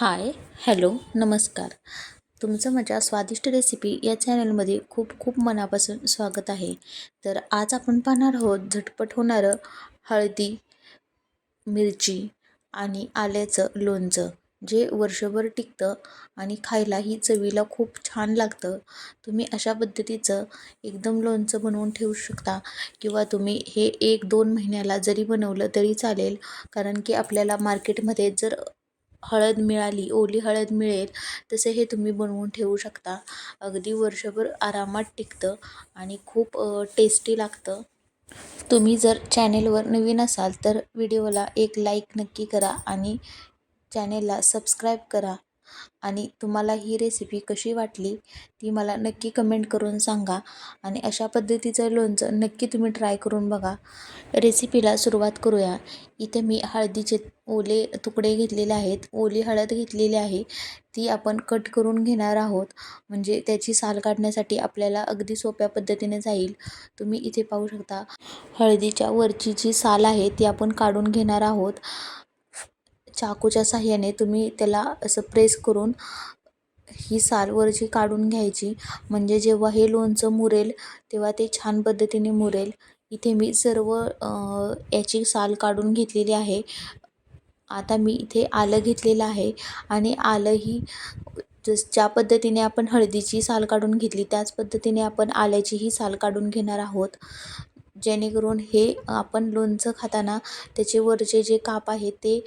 Hi hello नमस्कार. तुमचं माझ्या स्वादिष्ट रेसिपी या चॅनलमध्ये खूप खूप मनापासून स्वागत आहे. तर आज आपण पाहणार आहोत झटपट होणारं हळदी मिरची आणि आल्याचं लोणचं. जे वर्षभर टिकतं आणि खायलाही चवीला खूप छान लागतं. तुम्ही अशा पद्धतीचं एकदम लोणचं बनवून ठेवू शकता किंवा तुम्ही हे एक दोन महिन्याला जरी बनवलं तरी चालेल. कारण की आपल्याला मार्केटमध्ये जर हळद मिळाली ओली हळद मिळेल तसे हे तुम्ही बनवून ठेवू शकता. अगदी वर्षभर आरामात टिकतं आणि खूप टेस्टी लागतं. तुम्ही जर चॅनेलवर नवीन असाल तर व्हिडिओला एक लाईक नक्की करा आणि चॅनेलला सबस्क्राईब करा. आणि तुम्हाला ही रेसिपी कशी वाटली ती मला नक्की कमेंट करून सांगा. आणि अशा पद्धतीचं लोणचं नक्की तुम्ही ट्राय करून बघा. रेसिपीला सुरुवात करूया. इथे मी हळदीचे ओले तुकडे घेतलेले आहेत. ओली हळद घेतलेली आहे. ती आपण कट करून घेणार आहोत. म्हणजे त्याची साल काढण्यासाठी आपल्याला अगदी सोप्या पद्धतीने जाईल. तुम्ही इथे पाहू शकता. हळदीच्या वरची जी साल आहे ती आपण काढून घेणार आहोत. चाकूच्या साह्याने तुम्ही त्याला असं प्रेस करून ही साल वरची काढून घ्यायची. म्हणजे जेव्हा हे लोणचं मुरेल तेव्हा ते छान पद्धतीने मुरेल. इथे मी सर्व याची साल काढून घेतलेली आहे. आता मी इथे आलं घेतलेलं आहे. आणि आलं ही जस ज्या पद्धतीने आपण हळदीची साल काढून घेतली त्याच पद्धतीने आपण आल्याचीही साल काढून घेणार आहोत. जेणेकरून हे आपण लोणचं खाताना त्याचे वरचे जे काप आहे ते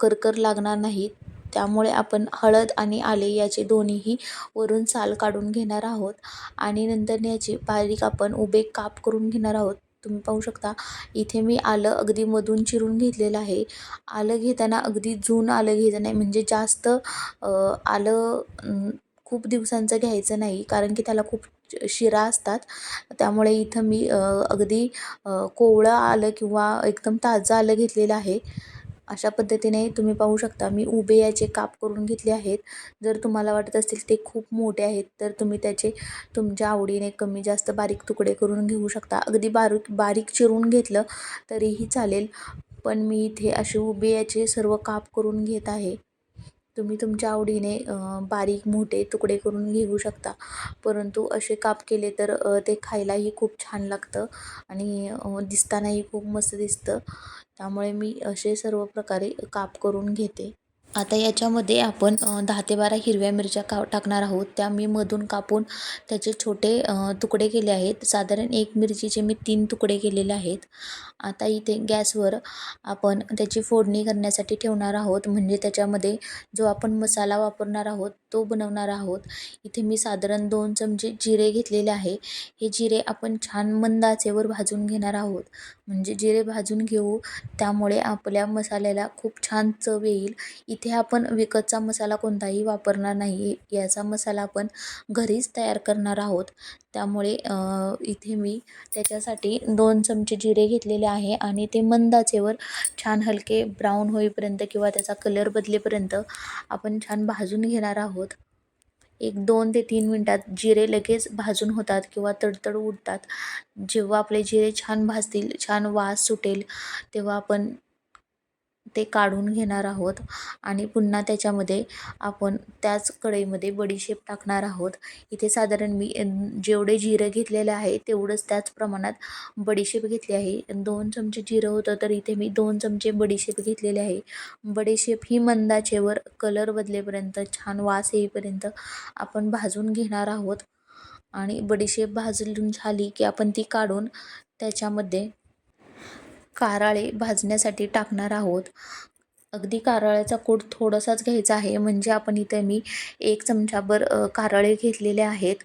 करकर लागणार नाहीत. त्यामुळे आपण हळद आणि आले याचे दोन्हीही वरून साल काढून घेणार आहोत. आणि नंतर याचे बारीक आपण उभे काप करून घेणार आहोत. तुम्ही पाहू शकता इथे मी आलं अगदी मधून चिरून घेतलेलं आहे. आलं घेताना अगदी जून आलं घ्यायचं नाही म्हणजे जास्त आलं खूप दिवसांचं घ्यायचं नाही कारण की त्याला खूप शिरा असतात. त्यामुळे इथं मी अगदी कोवळं आलं किंवा एकदम ताजं आलं घेतलेलं आहे. अशा पद्धतीने तुम्ही पाहू शकता मी उभे याचे काप करून घेतले आहेत. जर तुम्हाला वाटत असतील ते खूप मोठे आहेत तर तुम्ही त्याचे तुमच्या आवडीने कमी जास्त बारीक तुकडे करून घेऊ शकता. अगदी बारीक बारीक चिरून घेतलं तरीही चालेल. पण मी इथे असे उभे याचे सर्व काप करून घेत आहे. तुम्ही तुमच्या आवडीने बारीक मोठे तुकडे करून घेऊ शकता. परंतु असे काप केले तर ते खायलाही खूप छान लागतं आणि दिसतानाही खूप मस्त दिसतं. त्यामुळे मी असे सर्व प्रकारे काप करून घेते. आता याच्यामध्ये आपण दहा ते बारा हिरव्या मिरच्या का टाकणार आहोत. त्या मी मधून कापून त्याचे छोटे तुकडे केले आहेत. साधारण एक मिरचीचे मी तीन तुकडे केलेले आहेत. आता इथे गॅसवर आपण त्याची फोडणी करण्यासाठी ठेवणार आहोत. म्हणजे त्याच्यामध्ये जो आपण मसाला वापरणार आहोत तो बनवणार आहोत. इथे मी साधारण दोन चमचे जिरे घेतलेले आहे. हे जिरे आपण छान मंद आचेवर भाजून घेणार आहोत. म्हणजे जिरे भाजून घेऊ त्यामुळे आपल्या मसाल्याला खूप छान चव येईल. इथे आपण विकतचा मसाला कोणताही वापरणार नाही याचा मसाला आपण घरीच तयार करणार आहोत. त्यामुळे इथे मी त्याच्यासाठी दोन चमचे जिरे घेतलेले आहे आणि ते मंदाचेवर छान हलके ब्राऊन होईपर्यंत किंवा त्याचा कलर बदलेपर्यंत आपण छान भाजून घेणार आहोत. एक दोन ते तीन मिनटात जिरे लगेच भाजून होतात किंवा तडतड उडतात. जेव्हा आपले जिरे छान भाजतील छान वास सुटेल तेव्हा आपण ते काढून घेणार आहोत आणि पुन्हा त्याच्यामध्ये आपण त्याच कढईमध्ये बडीशेप टाकणार आहोत. इथे साधारण मी जेवढे जिरं घेतलेले आहे तेवढंच त्याच प्रमाणात बडीशेप घेतली आहे. दोन चमचे जिरं होतं तर इथे मी दोन चमचे बडीशेप घेतलेले आहे. बडीशेप ही मंदाचेवर कलर बदलेपर्यंत छान वास येईपर्यंत आपण भाजून घेणार आहोत. आणि बडीशेप भाजून झाली की आपण ती काढून त्याच्यामध्ये कारळे भाजण्यासाठी टाकणार आहोत. अगदी कारळ्याचा कूट थोडासाच घ्यायचा आहे. म्हणजे आपण इथे मी एक चमचाभर कारळे घेतलेले आहेत.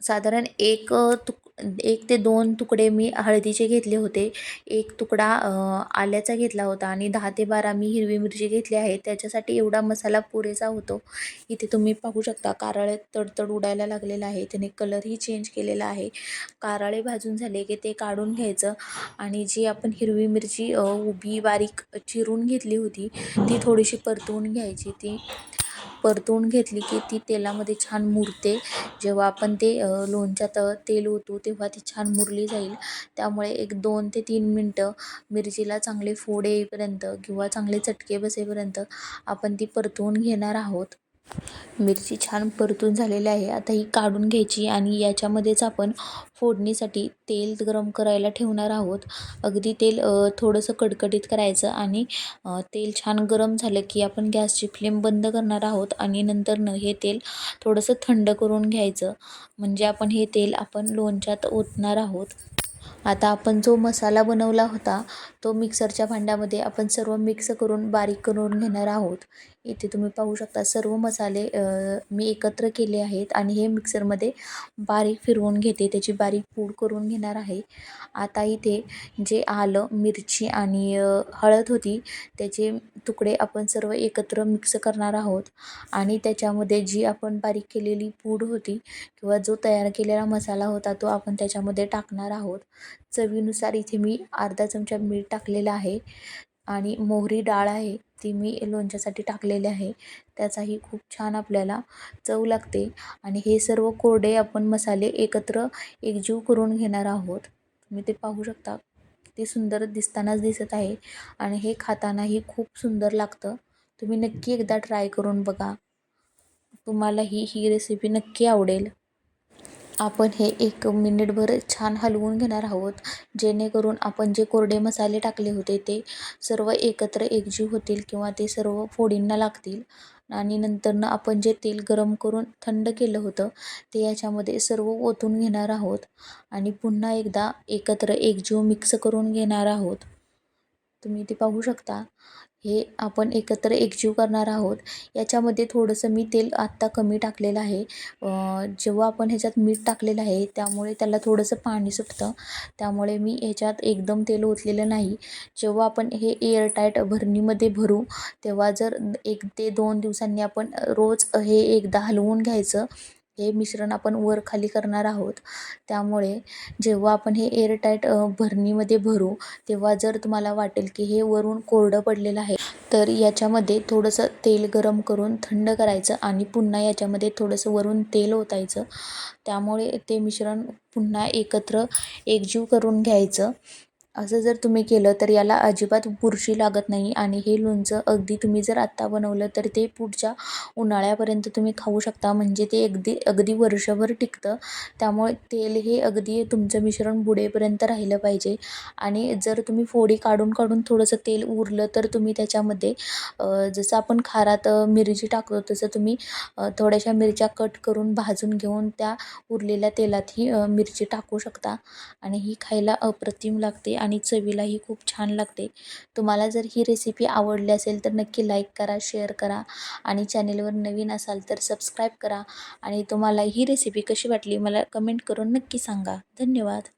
साधारण एक तुक एक ते दोन तुकडे मी हळदीचे घेतले होते. एक तुकडा आल्याचा घेतला होता आणि दहा ते बारा मी हिरवी मिरची घेतली आहे. त्याच्यासाठी एवढा मसाला पुरेसा होतो. इथे तुम्ही पाहू शकता कारळे तडतड उडायला लागलेला आहे. त्याने कलरही चेंज केलेला आहे. कारळे भाजून झाले की ते काढून घ्यायचं आणि जी आपण हिरवी मिरची उभी बारीक चिरून घेतली होती ती थोडीशी परतवून घ्यायची. ती परतवून घेतली की ती तेलामध्ये छान मुरते. जेव्हा आपण ते लोणच्यात तेल ओतू तेव्हा ती छान मुरली जाईल. त्यामुळे एक दोन ते तीन मिनटं मिरचीला चांगले फोड येईपर्यंत किंवा चांगले चटके बसेपर्यंत आपण ती परतवून घेणार आहोत. मिरची छान परतून झालेली आहे. आता ही काढून घ्यायची आणि याच्यामध्येच आपण फोडणीसाठी तेल गरम करायला ठेवणार आहोत. अगदी तेल थोडंसं कडकडीत करायचं आणि तेल छान गरम झालं की आपण गॅसची फ्लेम बंद करणार आहोत आणि नंतरनं हे तेल थोडंसं थंड करून घ्यायचं. म्हणजे आपण हे तेल आपण लोणच्यात ओतणार आहोत. आता आपण जो मसाला बनवला होता तो मिक्सरच्या भांड्यामध्ये आपण सर्व मिक्स करून बारीक करून घेणार आहोत. इथे तुम्ही पाहू शकता सर्व मसाले मी एकत्र केले आहेत आणि हे मिक्सरमध्ये बारीक फिरवून घेते. त्याची बारीक पूड करून घेणार आहे. आता इथे जे आलं मिरची आणि हळद होती त्याचे तुकडे आपण सर्व एकत्र मिक्स करणार आहोत. आणि त्याच्यामध्ये जी आपण बारीक केलेली पूड होती किंवा जो तयार केलेला मसाला होता तो आपण त्याच्यामध्ये टाकणार आहोत. चवीनुसार इथे मी अर्धा चमचा मीठ टाकलेलं आहे आणि मोहरी डाळ आहे. ती मी लोणच्यासाठी टाकलेली आहे. त्याचाही खूप छान आपल्याला चव लागते. आणि हे सर्व कोरडे आपण मसाले एकत्र एकजीव करून घेणार आहोत. तुम्ही ते पाहू शकता. ते सुंदर दिसतानाच दिसत आहे. आणि हे खातानाही खूप सुंदर लागतं. तुम्ही नक्की एकदा ट्राय करून बघा. तुम्हालाही ही रेसिपी नक्की आवडेल. आपण हे एक मिनिटभर छान हलवून घेणार आहोत. जेणेकरून आपण जे कोरडे मसाले टाकले होते ते सर्व एकत्र एकजीव होतील किंवा ते सर्व फोडींना लागतील. आणि नंतरनं आपण जे तेल गरम करून थंड केलं होतं ते याच्यामध्ये सर्व ओतून घेणार आहोत. आणि पुन्हा एकदा एकत्र एकजीव मिक्स करून घेणार आहोत. तुम्ही ते पाहू शकता. हे आपण एकत्र एकजीव करणार आहोत. याच्यामध्ये थोडंसं मी तेल आत्ता कमी टाकलेलं आहे. जेव्हा आपण ह्याच्यात मीठ टाकलेलं आहे त्यामुळे त्याला थोडंसं पाणी सुटतं. त्यामुळे मी ह्याच्यात एकदम तेल ओतलेलं नाही. जेव्हा आपण हे एअरटाईट भरणीमध्ये भरू तेव्हा जर एक ते दोन दिवसांनी आपण रोज हे एकदा हलवून घ्यायचं हे मिश्रण आपण वर खाली करणार आहोत. त्यामुळे जेव्हा आपण हे एअरटाईट भरणीमध्ये भरू तेव्हा जर तुम्हाला वाटेल की हे वरून कोरडं पडलेलं आहे तर याच्यामध्ये थोडंसं तेल गरम करून थंड करायचं आणि पुन्हा याच्यामध्ये थोडंसं वरून तेल ओतायचं. त्यामुळे ते मिश्रण पुन्हा एकत्र एकजीव करून घ्यायचं. असं जर तुम्ही केलं तर याला अजिबात बुरशी लागत नाही आणि हे लोणचं अगदी तुम्ही जर आत्ता बनवलं तर ते पुढच्या उन्हाळ्यापर्यंत तुम्ही खाऊ शकता. म्हणजे ते अगदी अगदी वर्षभर टिकतं. त्यामुळे तेल हे अगदी तुमचं मिश्रण बुडेपर्यंत राहिलं पाहिजे. आणि जर तुम्ही फोडी काढून काढून थोडंसं तेल उरलं तर तुम्ही त्याच्यामध्ये जसं आपण खारात मिरची टाकतो तसं तुम्ही थोड्याशा मिरच्या कट करून भाजून घेऊन त्या उरलेल्या तेलात ही मिरची टाकू शकता. आणि ही खायला अप्रतिम लागते. आणि चवीलाही खूप छान लागते. तुम्हाला जर ही रेसिपी आवडली असेल तर नक्की लाईक करा शेअर करा आणि चॅनेलवर नवीन असाल तर सबस्क्राईब करा. आणि तुम्हाला ही रेसिपी कशी वाटली मला कमेंट करून नक्की सांगा. धन्यवाद.